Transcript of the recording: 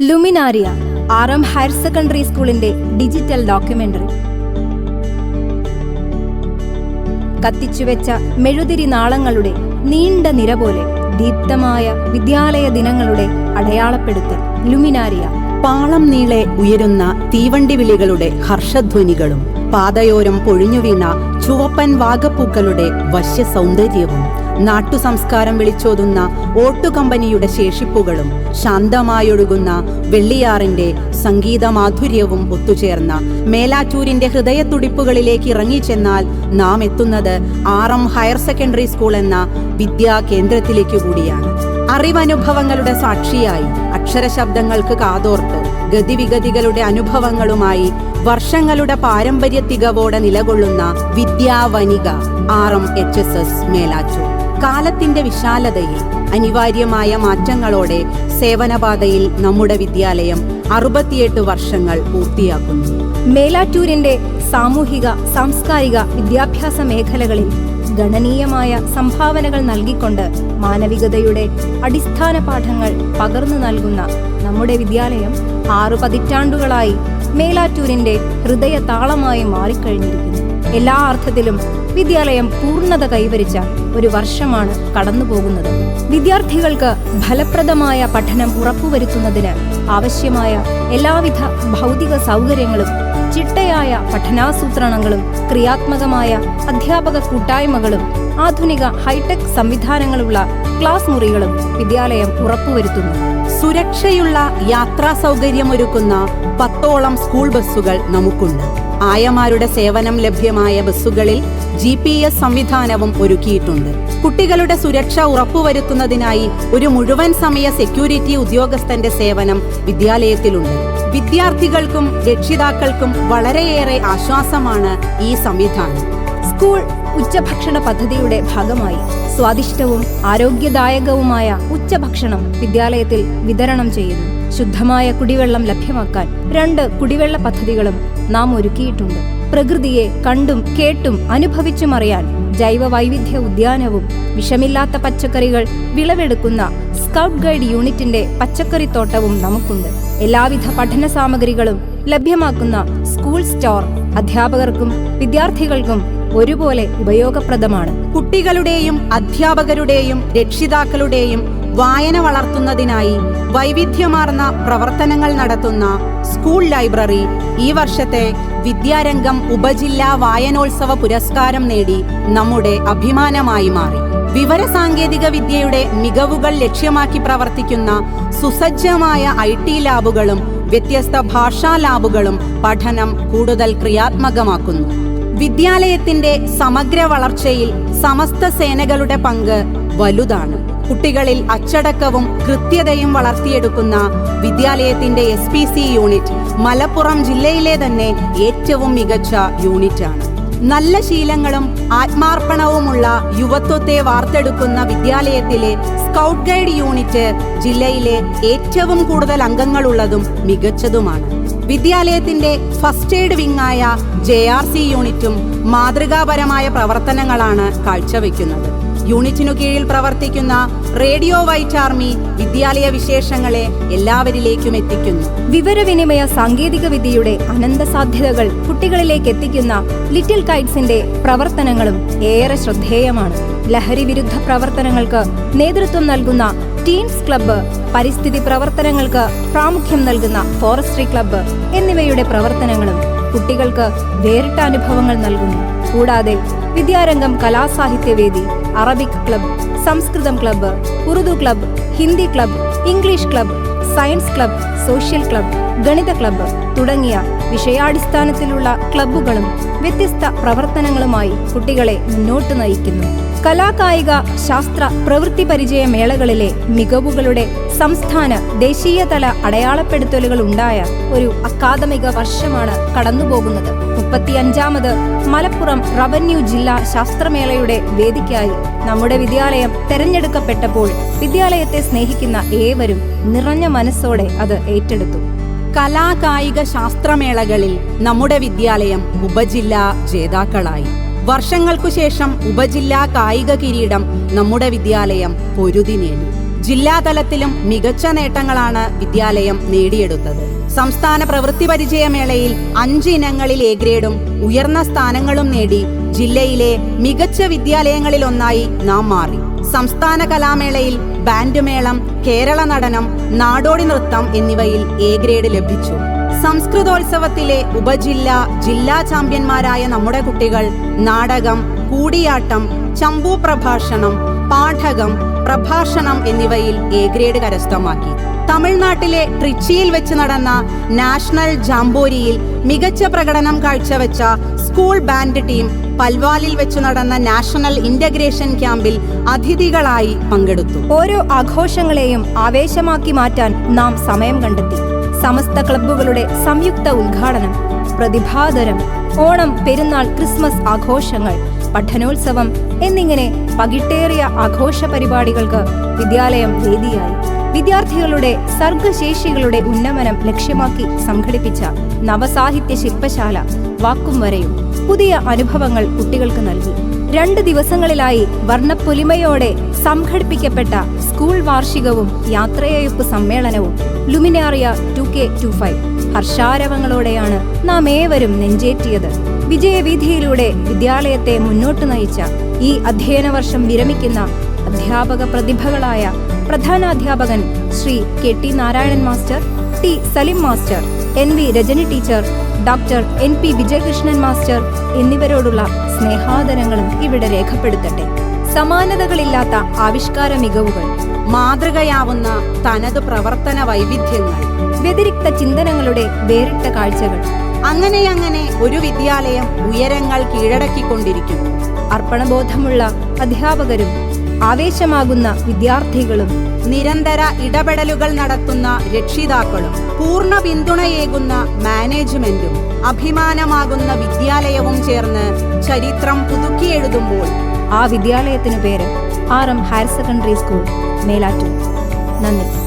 Luminaria R M higher secondary സ്കൂളിന്റെ digital documentary. കത്തിച്ചുവെച്ച മെഴുതിരി നാളങ്ങളുടെ നീണ്ട നിര പോലെ ദീപ്തമായ വിദ്യാലയ ദിനങ്ങളുടെ അടയാളപ്പെടുത്തൽ ലുമിനാരിയ. പാളം നീളെ ഉയരുന്ന തീവണ്ടി വിളികളുടെ ഹർഷധ്വനികളും പാതയോരം പൊഴിഞ്ഞുവീണ ചുവപ്പൻ വാഗപ്പൂക്കളുടെ വശ്യ സൗന്ദര്യവും നാട്ടു സംസ്കാരം വിളിച്ചോതുന്ന ഓട്ടുകമ്പനിയുടെ ശേഷിപ്പുകളും ശാന്തമായൊഴുകുന്ന വെള്ളിയാറിന്റെ സംഗീതമാധുര്യവും ഒത്തുചേർന്ന മേലാറ്റൂരിന്റെ ഹൃദയത്തുടിപ്പുകളിലേക്ക് ഇറങ്ങിച്ചെന്നാൽ നാം എത്തുന്നത് എം ഹയർ സെക്കൻഡറി സ്കൂൾ എന്ന വിദ്യാ കേന്ദ്രത്തിലേക്ക് കൂടിയാണ്. അറിവനുഭവങ്ങളുടെ സാക്ഷിയായി അക്ഷരശബ്ദങ്ങൾക്ക് കാതോർത്ത് ഗതിവിഗതികളുടെ അനുഭവങ്ങളുമായി വർഷങ്ങളുടെ പാരമ്പര്യ തികവോടെ നിലകൊള്ളുന്ന വിദ്യാവനിക R M H S S Melattur. കാലത്തിന്റെ വിശാലതയിൽ അനിവാര്യമായ മാറ്റങ്ങളോടെ സേവനപാതയിൽ നമ്മുടെ വിദ്യാലയം അറുപത്തിയെട്ട് വർഷങ്ങൾ പൂർത്തിയാക്കുന്നു. മേലാറ്റൂരിന്റെ സാമൂഹിക സാംസ്കാരിക വിദ്യാഭ്യാസ മേഖലകളിൽ ഗണനീയമായ സംഭാവനകൾ നൽകിക്കൊണ്ട് മാനവികതയുടെ അടിസ്ഥാന പാഠങ്ങൾ പകർന്നു നൽകുന്ന നമ്മുടെ വിദ്യാലയം ആറു പതിറ്റാണ്ടുകളായി മേലാറ്റൂരിന്റെ ഹൃദയ താളമായി മാറിക്കഴിഞ്ഞിരിക്കുന്നു. എല്ലാ അർത്ഥത്തിലും വിദ്യാലയം പൂർണത കൈവരിച്ച ഒരു വർഷമാണ് കടന്നുപോകുന്നത്. വിദ്യാർത്ഥികൾക്ക് ഫലപ്രദമായ പഠനം ഉറപ്പുവരുത്തുന്നതിന് ആവശ്യമായ എല്ലാവിധ ഭൗതിക സൗകര്യങ്ങളും ചിട്ടയായ പഠനാസൂത്രണങ്ങളും ക്രിയാത്മകമായ അധ്യാപക കൂട്ടായ്മകളും ആധുനിക ഹൈടെക് സംവിധാനങ്ങളുള്ള ക്ലാസ് മുറികളും വിദ്യാലയം ഉറപ്പുവരുത്തുന്നു. സുരക്ഷയുള്ള യാത്രാ സൗകര്യമൊരുക്കുന്ന പത്തോളം സ്കൂൾ ബസ്സുകൾ നമുക്കുണ്ട്. ആയമാരുടെ സേവനം ലഭ്യമായ ബസ്സുകളിൽ ജി പി എസ് സംവിധാനവും ഒരുക്കിയിട്ടുണ്ട്. കുട്ടികളുടെ സുരക്ഷ ഉറപ്പുവരുത്തുന്നതിനായി ഒരു മുഴുവൻ സമയ സെക്യൂരിറ്റി ഉദ്യോഗസ്ഥന്റെ സേവനം വിദ്യാലയത്തിലുണ്ട്. വിദ്യാർത്ഥികൾക്കും രക്ഷിതാക്കൾക്കും വളരെയേറെ ആശ്വാസമാണ് ഈ സംവിധാനം. സ്കൂൾ ഉച്ചഭക്ഷണ പദ്ധതിയുടെ ഭാഗമായി സ്വാദിഷ്ടവും ആരോഗ്യദായകവുമായ ഉച്ചഭക്ഷണം വിദ്യാലയത്തിൽ വിതരണം ചെയ്യുന്നു. ശുദ്ധമായ കുടിവെള്ളം ലഭ്യമാക്കാൻ രണ്ട് കുടിവെള്ള പദ്ധതികളും നാം ഒരുക്കിയിട്ടുണ്ട്. പ്രകൃതിയെ കണ്ടും കേട്ടും അനുഭവിച്ചും അറിയാൻ ജൈവ വൈവിധ്യ ഉദ്യാനവും വിഷമില്ലാത്ത പച്ചക്കറികൾ വിളവെടുക്കുന്ന സ്കൗട്ട് ഗൈഡ് യൂണിറ്റിന്റെ പച്ചക്കറിത്തോട്ടവും നമുക്കുണ്ട്. എല്ലാവിധ പഠന സാമഗ്രികളും ലഭ്യമാക്കുന്ന സ്കൂൾ സ്റ്റോർ അധ്യാപകർക്കും വിദ്യാർത്ഥികൾക്കും ഒരുപോലെ ഉപയോഗപ്രദമാണ്. കുട്ടികളുടെയും അധ്യാപകരുടെയും രക്ഷിതാക്കളുടെയും വായന വളർത്തുന്നതിനായി വൈവിധ്യമാർന്ന പ്രവർത്തനങ്ങൾ നടത്തുന്ന സ്കൂൾ ലൈബ്രറി ഈ വർഷത്തെ വിദ്യാരംഗം ഉപജില്ലാ വായനോത്സവ പുരസ്കാരം നേടി നമ്മുടെ അഭിമാനമായി മാറി. വിവരസാങ്കേതിക വിദ്യയുടെ മികവുകൾ ലക്ഷ്യമാക്കി പ്രവർത്തിക്കുന്ന സുസജ്ജമായ ഐ ടി ലാബുകളും വ്യത്യസ്ത ഭാഷാ ലാബുകളും പഠനം കൂടുതൽ ക്രിയാത്മകമാക്കുന്നു. വിദ്യാലയത്തിന്റെ സമഗ്ര വളർച്ചയിൽ സമസ്ത സേനകളുടെ പങ്ക് വലുതാണ്. കുട്ടികളിൽ അച്ചടക്കവും കൃത്യതയും വളർത്തിയെടുക്കുന്ന വിദ്യാലയത്തിന്റെ S P C unit Malappuram ജില്ലയിലെ തന്നെ ഏറ്റവും മികച്ച യൂണിറ്റാണ്. നല്ല ശീലങ്ങളും ആത്മാർപ്പണവുമുള്ള യുവത്വത്തെ വാർത്തെടുക്കുന്ന വിദ്യാലയത്തിലെ സ്കൗട്ട് ഗൈഡ് യൂണിറ്റ് ജില്ലയിലെ ഏറ്റവും കൂടുതൽ അംഗങ്ങളുള്ളതും മികച്ചതുമാണ്. വിദ്യാലയത്തിന്റെ ഫസ്റ്റ് എയ്ഡ് വിങ്ങായ ജെ ആർ സി യൂണിറ്റും മാതൃകാപരമായ പ്രവർത്തനങ്ങളാണ് കാഴ്ചവെക്കുന്നത്. യൂണിറ്റിനു കീഴിൽ പ്രവർത്തിക്കുന്ന റേഡിയോ വൈറ്റ് ആർമി വിദ്യാലയ വിശേഷങ്ങളെ എല്ലാവരിലേക്കും എത്തിക്കുന്നു. വിവരവിനിമയ സാങ്കേതിക വിദ്യയുടെ അനന്ത സാധ്യതകൾ കുട്ടികളിലേക്ക് എത്തിക്കുന്ന ലിറ്റിൽ കൈറ്റ്സിന്റെ പ്രവർത്തനങ്ങളും ഏറെ ശ്രദ്ധേയമാണ്. ലഹരി വിരുദ്ധ പ്രവർത്തനങ്ങൾക്ക് നേതൃത്വം നൽകുന്ന ടീൻസ് ക്ലബ്ബ് പരിസ്ഥിതി പ്രവർത്തനങ്ങൾക്ക് പ്രാമുഖ്യം നൽകുന്ന ഫോറസ്ട്രി ക്ലബ്ബ് എന്നിവയുടെ പ്രവർത്തനങ്ങളും കുട്ടികൾക്ക് വേറിട്ട അനുഭവങ്ങൾ നൽകുന്നു. കൂടാതെ വിദ്യാരംഗം കലാസാഹിത്യവേദി അറബിക് ക്ലബ്ബ് സംസ്കൃതം club Urdu club Hindi club English club science club social club ഗണിത ക്ലബ്ബ് തുടങ്ങിയ വിഷയാടിസ്ഥാനത്തിലുള്ള ക്ലബ്ബുകളും വ്യത്യസ്ത പ്രവർത്തനങ്ങളുമായി കുട്ടികളെ മുന്നോട്ട് നയിക്കുന്നു. കലാകായിക ശാസ്ത്ര പ്രവൃത്തി പരിചയ മേളകളിലെ മികവുകളുടെ സംസ്ഥാന ദേശീയതല അടയാളപ്പെടുത്തലുകൾ ഉണ്ടായ ഒരു അക്കാദമിക വർഷമാണ് കടന്നുപോകുന്നത്. മുപ്പത്തിയഞ്ചാമത് മലപ്പുറം റവന്യൂ ജില്ലാ ശാസ്ത്രമേളയുടെ വേദിക്കായി നമ്മുടെ വിദ്യാലയം തെരഞ്ഞെടുക്കപ്പെട്ടപ്പോൾ വിദ്യാലയത്തെ സ്നേഹിക്കുന്ന ഏവരും നിറഞ്ഞ മനസ്സോടെ അത് ഏറ്റെടുത്തു. കലാകായിക ശാസ്ത്രമേളകളിൽ നമ്മുടെ വിദ്യാലയം ഉപജില്ലാ ജേതാക്കളായി. വർഷങ്ങൾക്കു ശേഷം ഉപജില്ലാ കായിക കിരീടം നമ്മുടെ വിദ്യാലയം പൊരുതി നേടി. ജില്ലാതലത്തിലും മികച്ച നേട്ടങ്ങളാണ് വിദ്യാലയം നേടിയെടുത്തത്. സംസ്ഥാന പ്രവൃത്തി പരിചയമേളയിൽ അഞ്ച് ഇനങ്ങളിൽ എ ഗ്രേഡും ഉയർന്ന സ്ഥാനങ്ങളും നേടി ജില്ലയിലെ മികച്ച വിദ്യാലയങ്ങളിൽ ഒന്നായി നാം മാറി. സംസ്ഥാന കലാമേളയിൽ ബാൻഡ് മേളം കേരള നടനം നാടോടി നൃത്തം എന്നിവയിൽ എ ഗ്രേഡ് ലഭിച്ചു. സംസ്കൃതോത്സവത്തിലെ ഉപജില്ല ജില്ലാ ചാമ്പ്യന്മാരായ നമ്മുടെ കുട്ടികൾ നാടകം കൂടിയാട്ടം ചമ്പു പ്രഭാഷണം പാഠകം പ്രഭാഷണം എന്നിവയിൽ എ ഗ്രേഡ് കരസ്ഥമാക്കി. തമിഴ്നാട്ടിലെ ട്രിച്ചിയിൽ വെച്ച് നടന്ന നാഷണൽ ജാംബോരിയിൽ മികച്ച പ്രകടനം കാഴ്ചവെച്ച സ്കൂൾ ബാൻഡ് ടീം പൽവാലിൽ വെച്ച് നടന്ന നാഷണൽ ഇന്റഗ്രേഷൻ ക്യാമ്പിൽ അതിഥികളായി പങ്കെടുത്തു. ഓരോ ആഘോഷങ്ങളെയും ആവേശമാക്കി മാറ്റാൻ നാം സമയം കണ്ടെത്തി. സമസ്ത ക്ലബ്ബുകളുടെ സംയുക്ത ഉദ്ഘാടനം പ്രതിഭാതരം ഓണം പെരുന്നാൾ ക്രിസ്മസ് ആഘോഷങ്ങൾ പഠനോത്സവം എന്നിങ്ങനെ പകിട്ടേറിയ ആഘോഷ പരിപാടികൾക്ക് വിദ്യാലയം വേദിയായി. വിദ്യാർത്ഥികളുടെ സർഗശേഷികളുടെ ഉന്നമനം ലക്ഷ്യമാക്കി സംഘടിപ്പിച്ച നവസാഹിത്യ ശില്പശാല വാക്കും വരെയും പുതിയ അനുഭവങ്ങൾ കുട്ടികൾക്ക് നൽകി. രണ്ട് ദിവസങ്ങളിലായി വർണപ്പൊലിമയോടെ സംഘടിപ്പിക്കപ്പെട്ട സ്കൂൾ വാർഷികവും യാത്രയയപ്പ് സമ്മേളനവും luminaria two K two five ഹർഷാരവങ്ങളോടെയാണ് നാം ഏവരും നെഞ്ചേറ്റിയത്. വിജയവീഥിയിലൂടെ വിദ്യാലയത്തെ മുന്നോട്ട് നയിച്ച ഈ അധ്യയന വർഷം വിരമിക്കുന്ന അധ്യാപക പ്രതിഭകളായ പ്രധാനാധ്യാപകൻ Shri K T Narayanan master T Salim master N V Rajani teacher doctor N P Vijayakrishnan master എന്നിവരോടുള്ള സ്നേഹാദരങ്ങളും ഇവിടെ രേഖപ്പെടുത്തട്ടെ. സമാനതകളില്ലാത്ത ആവിഷ്കാര മികവുകൾ മാതൃകയാവുന്ന തനത് പ്രവർത്തന വൈവിധ്യങ്ങൾ വ്യതിരിക്ത ചിന്തനങ്ങളുടെ വേറിട്ട കാഴ്ചകൾ. അങ്ങനെ അങ്ങനെ ഒരു വിദ്യാലയം ഉയരങ്ങൾ കീഴടക്കിക്കൊണ്ടിരിക്കും അർപ്പണബോധമുള്ള അധ്യാപകരും ആവേശമാകുന്ന വിദ്യാർത്ഥികളും നിരന്തര ഇടപെടലുകൾ നടത്തുന്ന രക്ഷിതാക്കളും പൂർണ പിന്തുണയേകുന്ന മാനേജ്മെന്റും അഭിമാനമാകുന്ന വിദ്യാലയവും ചേർന്ന് ചരിത്രം പുതുക്കിയെഴുതുമ്പോൾ ആ വിദ്യാലയത്തിനു പേര് R M higher secondary school Melattur. നന്ദി.